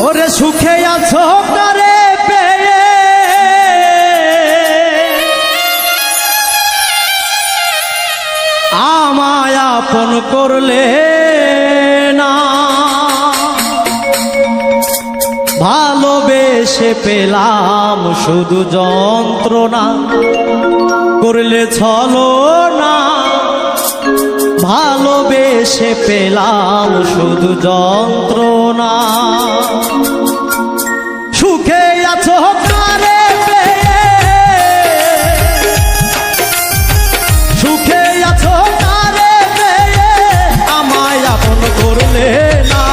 ওরে সুখে আছো তারে পেয়ে। আমায় আপন করলে না। ভালোবেসে পেলাম শুধু যন্ত্রণা। করলে ছলো না ভালোবেসে পেলাম শুধু যন্ত্রণা। সুখে আছো পেয়ে? সুখে আছো করলে না।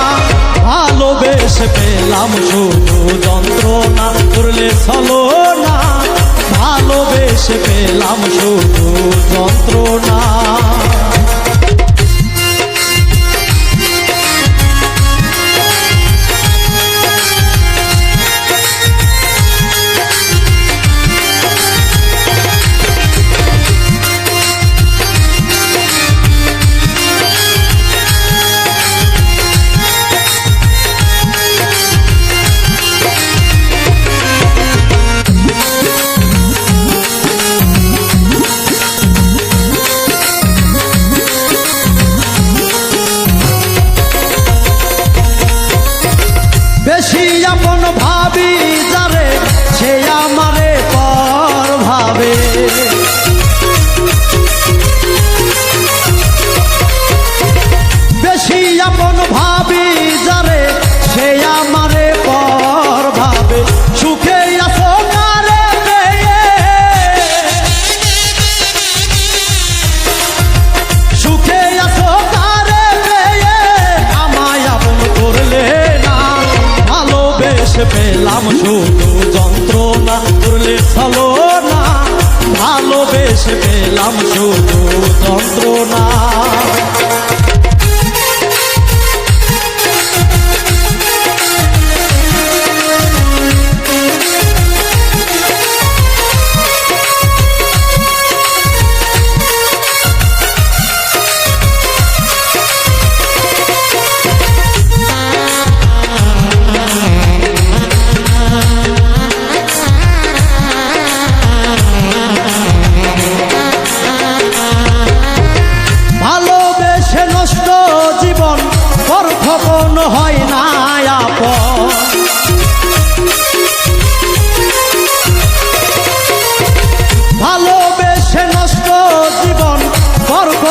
ভালোবেসে পেলাম শুধু যন্ত্রণা, করলে চলো না। ভালোবেসে পেলাম শুধু যন্ত্রণা। শুধু যন্ত্রণা করলে চলো না ভালোবেসে পেলাম শুধু যন্ত্রণা।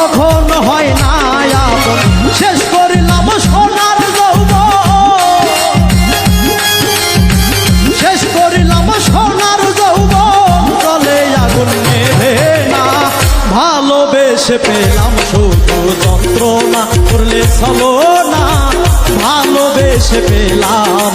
কখন হয় না শেষ করিলাম সোনার যৌব শেষ করিলাম সোনার যৌব চলে আগুন না, ভালোবেসে পেলাম শুধু যন্ত্রণা, করলে চলো না, ভালোবেসে পেলাম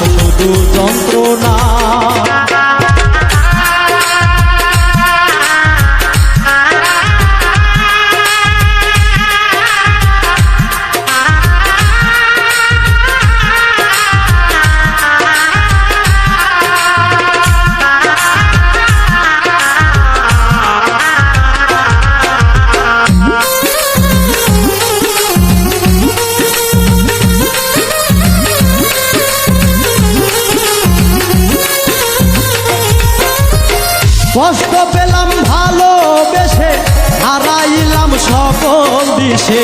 কষ্ট পেলাম ভালোবেসে হারাইলাম সকল দিশে।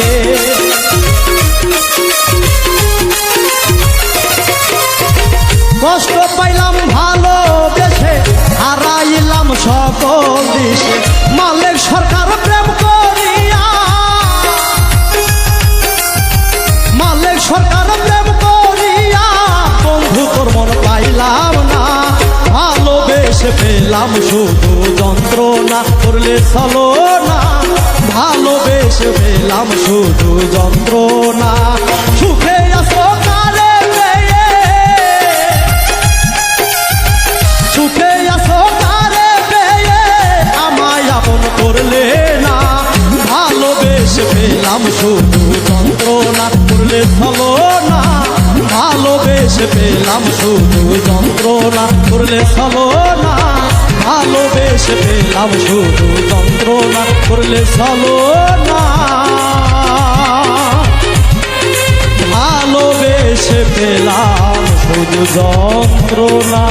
পেলাম শুধু যন্ত্রণা, করলে চলো না। ভালোবেসে পেলাম শুধু যন্ত্রণা। সুখে আসো পেয়ে সুখে আসো কারে পেয়ে আমায় আপন করলে না। ভালোবেসে পেলাম শুধু ভালোবেসে পেলাম শুধু যন্ত্রণা, করলে চলো না ভালোবেসে পেলাম শুধু যন্ত্রণা, করলে চলো না ভালোবেসে পেলাম শুধু যন্ত্রণা।